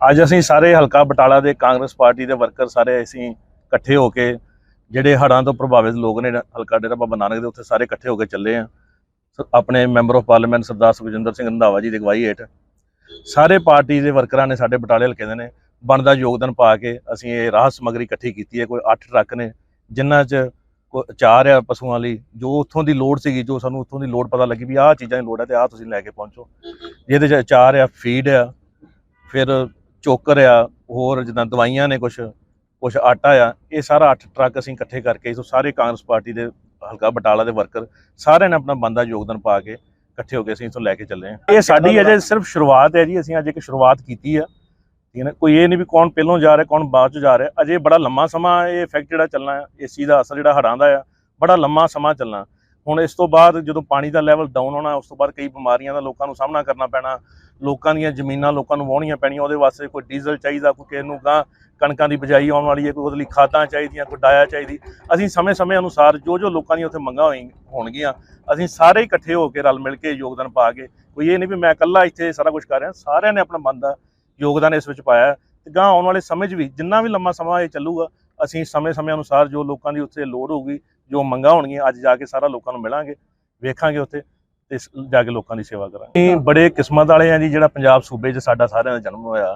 ਅੱਜ ਅਸੀਂ ਸਾਰੇ ਹਲਕਾ ਬਟਾਲਾ ਦੇ ਕਾਂਗਰਸ ਪਾਰਟੀ ਦੇ ਵਰਕਰ ਸਾਰੇ ਅਸੀਂ ਇਕੱਠੇ ਹੋ ਕੇ ਜਿਹੜੇ ਹੜ੍ਹਾਂ ਤੋਂ ਪ੍ਰਭਾਵਿਤ ਲੋਕ ਨੇ ਹਲਕਾ ਡੇਰਾ ਬਾਬਾ ਨਾਨਕ ਦੇ ਉੱਥੇ ਸਾਰੇ ਇਕੱਠੇ ਹੋ ਕੇ ਚੱਲੇ ਆ ਆਪਣੇ member of parliament Sardar Sukhjinder Singh Randhawa ji ਦੀ ਅਗਵਾਈ ਹੇਠ। ਸਾਰੇ ਪਾਰਟੀ ਦੇ ਵਰਕਰਾਂ ਨੇ ਸਾਡੇ ਬਟਾਲੇ ਹਲਕੇ ਦੇ ਨੇ ਬਣਦਾ ਯੋਗਦਾਨ ਪਾ ਕੇ ਅਸੀਂ ਇਹ ਰਾਹਤ ਸਮੱਗਰੀ ਇਕੱਠੀ ਕੀਤੀ ਹੈ। ਕੋਈ 8 ਟਰੱਕ ਨੇ ਜਿਨ੍ਹਾਂ 'ਚ ਚਾਰ ਆ ਪਸ਼ੂਆਂ ਲਈ ਜੋ ਉੱਥੋਂ ਦੀ ਲੋੜ ਸੀਗੀ ਜੋ ਸਾਨੂੰ ਉੱਥੋਂ ਦੀ ਲੋੜ ਪਤਾ ਲੱਗੀ ਵੀ ਆਹ ਚੀਜ਼ਾਂ ਦੀ ਲੋੜ ਹੈ ਤੇ ਆਹ ਤੁਸੀਂ ਲੈ ਕੇ ਪਹੁੰਚੋ। ਜਿਹਦੇ 'ਚ ਚਾਰ ਆ ਫੀਡ ਆ ਫਿਰ ਚੋਕਰ ਆ, ਹੋਰ ਜਿੱਦਾਂ ਦਵਾਈਆਂ ਨੇ ਕੁਝ ਕੁਝ ਆਟਾ ਆ, ਇਹ ਸਾਰਾ 8 ਟਰੱਕ ਅਸੀਂ ਇਕੱਠੇ ਕਰਕੇ ਇਸ ਸਾਰੇ ਕਾਂਗਰਸ ਪਾਰਟੀ ਦੇ ਹਲਕਾ ਬਟਾਲਾ ਦੇ ਵਰਕਰ ਸਾਰਿਆਂ ਨੇ ਆਪਣਾ ਬੰਦਾ ਯੋਗਦਾਨ ਪਾ ਕੇ ਇਕੱਠੇ ਹੋ ਕੇ ਅਸੀਂ ਇਥੋਂ ਲੈ ਕੇ ਚੱਲੇ ਹਾਂ। ਇਹ ਸਾਡੀ ਅਜੇ ਸਿਰਫ ਸ਼ੁਰੂਆਤ ਹੈ ਜੀ, ਅਸੀਂ ਅੱਜ ਇੱਕ ਸ਼ੁਰੂਆਤ ਕੀਤੀ ਆ। ਠੀਕ ਹੈ ਨਾ? ਕੋਈ ਇਹ ਨਹੀਂ ਵੀ ਕੌਣ ਪਹਿਲੋਂ ਜਾ ਰਿਹਾ, ਕੌਣ ਬਾਅਦ ਚ ਜਾ ਰਿਹਾ। ਅਜੇ ਬੜਾ ਲੰਮਾ ਸਮਾਂ ਇਹ ਇਫੈਕਟ ਜਿਹੜਾ ਚੱਲਣਾ ਹੈ ਇਸ ਚੀਜ਼ ਦਾ ਅਸਰ ਜਿਹੜਾ ਹੜ੍ਹਾਂ ਦਾ ਆ, ਬੜਾ ਲੰਮਾ ਸਮਾਂ ਚੱਲਣਾ। ਹੁਣ ਇਸ ਤੋਂ ਬਾਅਦ ਜਦੋਂ ਪਾਣੀ ਦਾ ਲੈਵਲ ਡਾਊਨ ਹੋਣਾ, ਉਸ ਤੋਂ ਬਾਅਦ ਕਈ ਬਿਮਾਰੀਆਂ ਦਾ ਲੋਕਾਂ ਨੂੰ ਸਾਹਮਣਾ ਕਰਨਾ ਪੈਣਾ। ਲੋਕਾਂ ਦੀਆਂ ਜ਼ਮੀਨਾਂ ਲੋਕਾਂ ਨੂੰ ਵਾਹੁਣੀਆਂ ਪੈਣੀਆਂ, ਉਹਦੇ ਵਾਸਤੇ ਕੋਈ ਡੀਜ਼ਲ ਚਾਹੀਦਾ, ਕੋਈ ਕਿਸੇ ਨੂੰ ਗਾਂ ਕਣਕਾਂ ਦੀ ਬਿਜਾਈ ਆਉਣ ਵਾਲੀ ਹੈ, ਕੋਈ ਉਹਦੇ ਲਈ ਖਾਦਾਂ ਚਾਹੀਦੀਆਂ, ਕੋਈ ਡਾਇਆ ਚਾਹੀਦੀ। ਅਸੀਂ ਸਮੇਂ-ਸਮੇਂ ਅਨੁਸਾਰ ਜੋ ਜੋ ਲੋਕਾਂ ਦੀਆਂ ਉੱਥੇ ਮੰਗਾਂ ਹੋਈ ਹੋਣਗੀਆਂ, ਅਸੀਂ ਸਾਰੇ ਇਕੱਠੇ ਹੋ ਕੇ ਰਲ ਮਿਲ ਕੇ ਯੋਗਦਾਨ ਪਾ ਕੇ, ਕੋਈ ਇਹ ਨਹੀਂ ਵੀ ਮੈਂ ਇਕੱਲਾ ਇੱਥੇ ਸਾਰਾ ਕੁਝ ਕਰ ਰਿਹਾ, ਸਾਰਿਆਂ ਨੇ ਆਪਣਾ ਮਨ ਦਾ ਯੋਗਦਾਨ ਇਸ ਵਿੱਚ ਪਾਇਆ ਹੈ। ਤੇ ਗਾਂ ਆਉਣ ਵਾਲੇ ਸਮੇਂ 'ਚ ਵੀ ਜਿੰਨਾ ਵੀ ਲੰਮਾ ਸਮਾਂ ਇਹ ਚੱਲੂਗਾ, ਅਸੀਂ ਸਮੇਂ-ਸਮੇਂ ਅਨੁਸਾਰ ਜੋ ਲੋਕਾਂ ਦੀ ਉੱਥੇ ਲੋੜ ਹੋਊਗੀ, ਜੋ ਮੰਗਾਂ ਹੋਣਗੀਆਂ, ਅੱਜ ਜਾ ਕੇ ਸਾਰਾ ਲੋਕਾਂ ਨੂੰ ਮਿਲਾਂਗੇ, ਵੇਖਾਂਗੇ ਉੱਥੇ। ਤੇ ਜਾ ਕੇ ਲੋਕਾਂ ਦੀ ਸੇਵਾ ਕਰਾਂਗੇ। ਅਸੀਂ ਬੜੇ ਕਿਸਮਤ ਵਾਲੇ ਆ ਜੀ, ਜਿਹੜਾ ਪੰਜਾਬ ਸੂਬੇ 'ਚ ਸਾਡਾ ਸਾਰਿਆਂ ਦਾ ਜਨਮ ਹੋਇਆ।